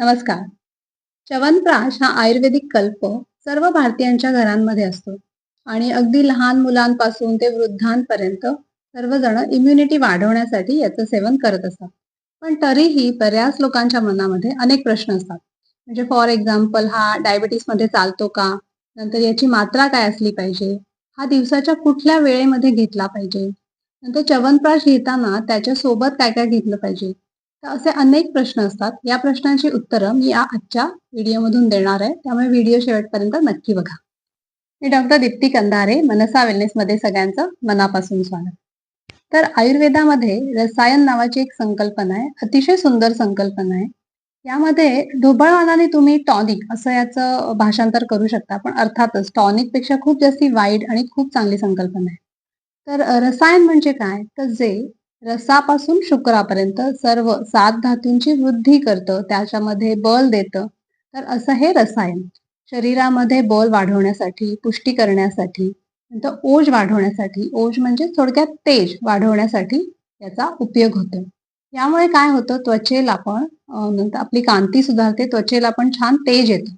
नमस्कार. च्यवनप्राश हा आयुर्वेदिक कल्प सर्व भारतीयांच्या घरांमध्ये असतो आणि अगदी लहान मुलांपासून ते वृद्धांपर्यंत सर्वजण इम्युनिटी वाढवण्यासाठी याचं सेवन करत असतात. पण तरीही बऱ्याच लोकांच्या मनामध्ये अनेक प्रश्न असतात. म्हणजे फॉर एक्झाम्पल हा मध्ये चालतो का? नंतर याची मात्रा काय असली पाहिजे? हा दिवसाच्या कुठल्या वेळेमध्ये घेतला पाहिजे? नंतर च्यवनप्राश घेताना त्याच्या सोबत काय काय घेतलं पाहिजे? असे अनेक प्रश्न असतात. या प्रश्नांची उत्तरं मी या आजच्या व्हिडिओमधून देणार आहे. त्यामुळे व्हिडिओ शेवटपर्यंत नक्की बघा. मी डॉक्टर दीप्ती कंधारे मनसा वेलनेसमध्ये सगळ्यांचं मनापासून स्वागत. तर आयुर्वेदामध्ये रसायन नावाची एक संकल्पना आहे. अतिशय सुंदर संकल्पना आहे. यामध्ये ढोबळवानाने तुम्ही टॉनिक असं याचं भाषांतर करू शकता. पण अर्थातच टॉनिकपेक्षा खूप जास्ती वाईट आणि खूप चांगली संकल्पना आहे. तर रसायन म्हणजे काय? तर जे रसापासून शुक्रापर्यंत सर्व सात धातूंची वृद्धी करतं त्याच्यामध्ये बल देतं. तर असं हे रसायन. शरीरामध्ये बल वाढवण्यासाठी पुष्टी करण्यासाठी नंतर ओज वाढवण्यासाठी ओज म्हणजे थोडक्यात तेज वाढवण्यासाठी याचा उपयोग होतो. यामुळे काय होतं? त्वचेला पण नंतर आपली कांती सुधारते त्वचेला पण छान तेज येतं.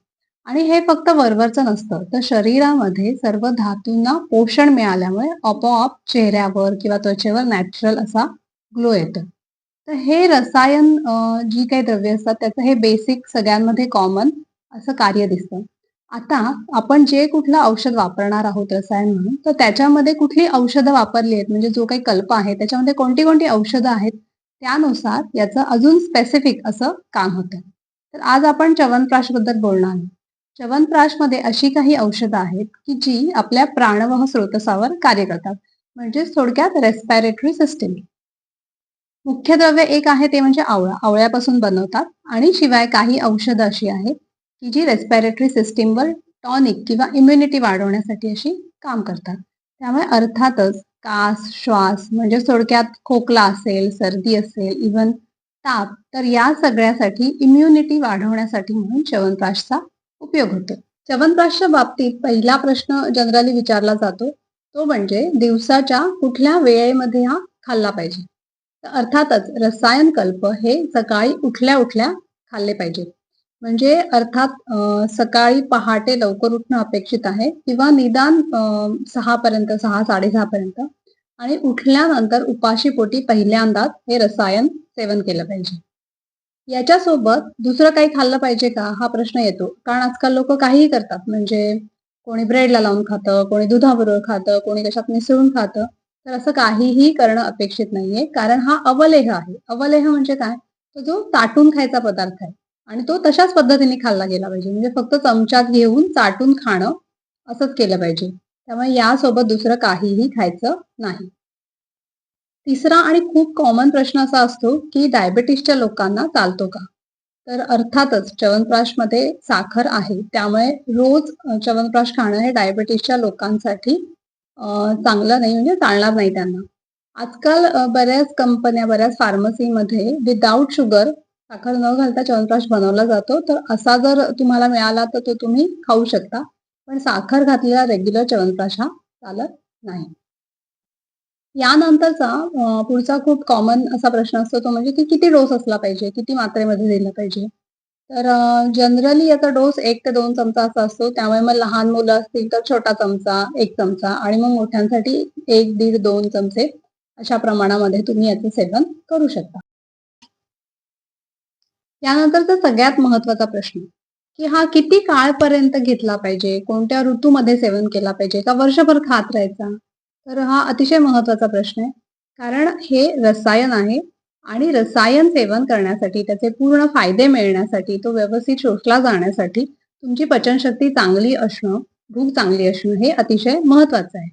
आणि हे फक्त वरवरचं नसतं. तर शरीरामध्ये सर्व धातूंना पोषण मिळाल्यामुळे आपोआप चेहऱ्यावर किंवा त्वचेवर नॅचरल असा ग्लो येतो. तर हे रसायन जी काही द्रव्य असतात त्याचं हे बेसिक सगळ्यांमध्ये कॉमन असं कार्य दिसतं. आता आपण जे कुठलं औषध वापरणार आहोत रसायन म्हणून तर त्याच्यामध्ये कुठली औषधं वापरली आहेत? म्हणजे जो काही कल्प आहे त्याच्यामध्ये कोणती कोणती औषधं आहेत? त्यानुसार याचं अजून स्पेसिफिक असं काम होतं. तर आज आपण च्यवनप्राशबद्दल बोलणार आहोत. च्यवनप्राशमध्ये अशी काही औषधं आहेत की जी आपल्या प्राणवह स्रोतसावर कार्य करतात. म्हणजे थोडक्यात रेस्पायरेटरी सिस्टीम मुख्य द्रव्य एक आहे ते म्हणजे आवळा. आवळ्यापासून बनवतात आणि शिवाय काही औषधं अशी आहेत की जी रेस्पायरेटरी सिस्टीमवर टॉनिक किंवा इम्युनिटी वाढवण्यासाठी अशी काम करतात. त्यामुळे अर्थातच कास श्वास म्हणजे थोडक्यात खोकला असेल सर्दी असेल इवन ताप तर या सगळ्यासाठी इम्युनिटी वाढवण्यासाठी म्हणून च्यवनप्राशचा उपयोग होतो. च्यवनप्राशच्या बाबतीत पहिला प्रश्न जनरली विचारला जातो. तो म्हणजे दिवसाच्या कुठल्या वेळेमध्ये हा खाल्ला पाहिजे? अर्थातच रसायन कल्प हे सकाळी उठल्या उठल्या खाल्ले पाहिजे म्हणजे अर्थात सकाळी पहाटे लवकर उठणं अपेक्षित आहे किंवा निदान सहा पर्यंत सहा साडेसहा पर्यंत आणि उठल्यानंतर उपाशी पोटी पहिल्यांदाच हे रसायन सेवन केलं पाहिजे. याच्यासोबत दुसरं काही खाल्लं पाहिजे का? हा प्रश्न येतो. कारण आजकाल लोक काहीही करतात. म्हणजे कोणी ब्रेडला लावून खातं कोणी दुधाबरोबर खातं कोणी कशात मिसळून खातं. तर असं काहीही करणं अपेक्षित नाहीये. कारण हा अवलेह आहे. अवलेह म्हणजे काय? तो जो चाटून खायचा पदार्थ आहे. आणि तो तशाच पद्धतीने खाल्ला गेला पाहिजे. म्हणजे फक्त चमच्यात घेऊन चाटून खाणं असंच केलं पाहिजे. त्यामुळे यासोबत दुसरं काहीही खायचं नाही. तिसरा आणि खूप कॉमन प्रश्न असा असतो की डायबेटीसच्या लोकांना चालतो का? तर अर्थातच च्यवनप्राशमध्ये साखर आहे. त्यामुळे रोज च्यवनप्राश खाणं हे डायबेटीसच्या लोकांसाठी चांगलं नाही म्हणजे चालणार नाही त्यांना. आजकाल बऱ्याच कंपन्या बऱ्याच फार्मसीमध्ये विदाऊट शुगर साखर न घालता च्यवनप्राश बनवला जातो. तर असा जर तुम्हाला मिळाला तर तो तुम्ही खाऊ शकता. पण साखर घातलेला रेग्युलर च्यवनप्राश हा चालत नाही. यानंतरचा पुढचा खूप कॉमन असा प्रश्न असतो तो म्हणजे की किती डोस असला पाहिजे किती मात्रेमध्ये दिला पाहिजे. तर जनरली याचा डोस एक ते दोन चमचा असा असतो. त्यामुळे मग लहान मुलं असतील तर छोटा चमचा एक चमचा आणि मग मोठ्यांसाठी एक दीड दोन चमचे अशा प्रमाणामध्ये तुम्ही याचं सेवन करू शकता. यानंतरचा सगळ्यात महत्त्वाचा प्रश्न की हा किती काळपर्यंत घेतला पाहिजे? कोणत्या ऋतूमध्ये सेवन केला पाहिजे? का वर्षभर खात राहायचा? तर हा अतिशय महत्त्वाचा प्रश्न आहे. कारण हे रसायन आहे आणि रसायन सेवन करण्यासाठी त्याचे पूर्ण फायदे मिळण्यासाठी तो व्यवस्थित शोषला जाण्यासाठी तुमची पचनशक्ती चांगली असणं भूक चांगली असणं हे अतिशय महत्वाचं आहे.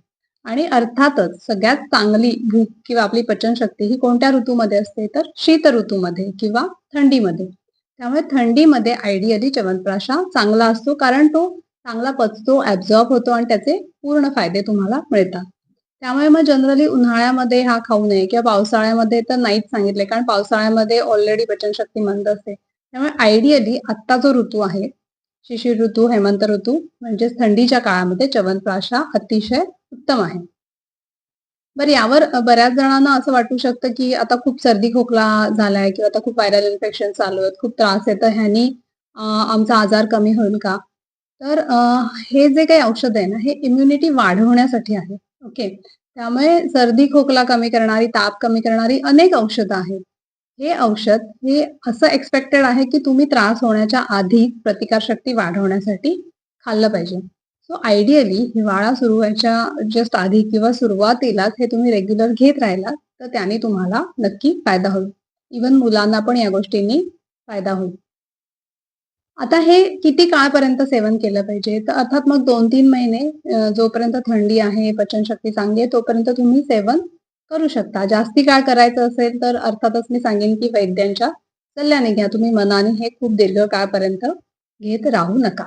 आणि अर्थातच सगळ्यात चांगली भूक किंवा आपली पचनशक्ती ही कोणत्या ऋतूमध्ये असते? तर शीत ऋतूमध्ये किंवा थंडीमध्ये. त्यामुळे थंडीमध्ये आयडियली च्यवनप्राशा चांगला असतो कारण तो चांगला पचतो ऍब्झॉर्ब होतो आणि त्याचे पूर्ण फायदे तुम्हाला मिळतात. त्यामुळे मग जनरली उन्हाळ्यामध्ये हा खाऊ नये किंवा पावसाळ्यामध्ये तर नाहीच सांगितले कारण पावसाळ्यामध्ये ऑलरेडी पचनशक्ती मंद असते त्यामुळे आयडियली आत्ता जो ऋतू आहे शिशिर ऋतू हेमंत ऋतू म्हणजेच थंडीच्या काळामध्ये च्यवनप्राश हा अतिशय उत्तम आहे बरं यावर बऱ्याच जणांना असं वाटू शकतं, की आता खूप सर्दी खोकला झालाय किंवा आता खूप व्हायरल इन्फेक्शन चालू आहेत, खूप त्रास आहे, तर ह्यानी आमचा आजार कमी होईल का? तर हे जे काही औषध आहे ना, हे इम्युनिटी वाढवण्यासाठी आहे. ओके. त्यामुळे सर्दी खोकला कमी करणारी, ताप कमी करणारी अनेक औषधं आहेत. हे औषध हे असं एक्सपेक्टेड आहे, की तुम्ही त्रास होण्याच्या आधी प्रतिकारशक्ती वाढवण्यासाठी खाल्लं पाहिजे. सो आयडियली हिवाळा सुरू व्हायच्या जस्ट आधी किंवा सुरुवातीलाच हे तुम्ही रेग्युलर घेत राहिलात, तर त्याने तुम्हाला नक्की फायदा होईल. इव्हन मुलांना पण या गोष्टींनी फायदा होईल. आता हे किती काळपर्यंत सेवन केलं पाहिजे? तर अर्थात मग 2-3 महिने जोपर्यंत थंडी आहे, पचनशक्ती चांगली आहे, तोपर्यंत तुम्ही सेवन करू शकता. जास्ती काळ करायचं असेल, तर अर्थातच मी सांगेन, की वैद्यांच्या सल्ल्याने घ्या. तुम्ही मनाने हे खूप दीर्घ काळपर्यंत घेत राहू नका.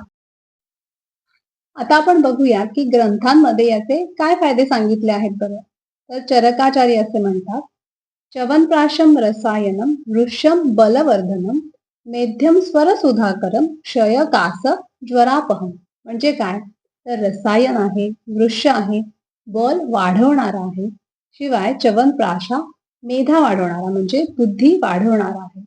आता आपण बघूया, की ग्रंथांमध्ये याचे काय फायदे सांगितले आहेत बरं. तर चरकाचार्य असे म्हणतात, च्यवनप्राशं रसायनं बलवर्धनम मेध्यम स्वर सुधाकरम क्षय कास ज्वरापहं. म्हणजे काय? तर रसायन आहे, वृक्ष आहे, बल वाढवणारा आहे. शिवाय च्यवनप्राश मेधा वाढवणारा म्हणजे बुद्धी वाढवणारा आहे.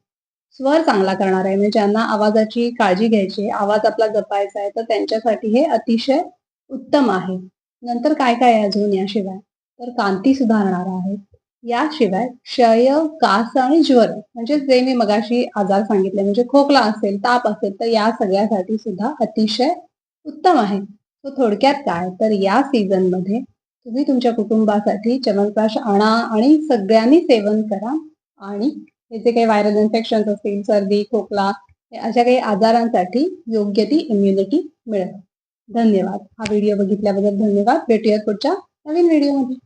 स्वर चांगला करणार आहे म्हणजे ज्यांना आवाजाची काळजी घ्यायची आहे, आवाज आपला जपायचा आहे, तर त्यांच्यासाठी हे अतिशय उत्तम आहे. नंतर काय काय अजून याशिवाय? तर कांती सुधारणार आहे. याशिवाय क्षय, कास आणि ज्वर म्हणजे जे मी मगाशी आजार सांगितले म्हणजे खोकला असेल, ताप असेल, तर या सगळ्यासाठी सुद्धा अतिशय उत्तम आहे. तो थोडक्यात काय? तर या सीझनमध्ये तुम्ही तुमच्या कुटुंबासाठी चमनप्राश आणा आणि सगळ्यांनी सेवन करा आणि हे जे काही व्हायरल इन्फेक्शन असतील, सर्दी, खोकला अशा काही आजारांसाठी योग्य ती इम्युनिटी मिळेल धन्यवाद. हा व्हिडिओ बघितल्याबद्दल धन्यवाद. भेटूयात पुढच्या नवीन व्हिडिओमध्ये.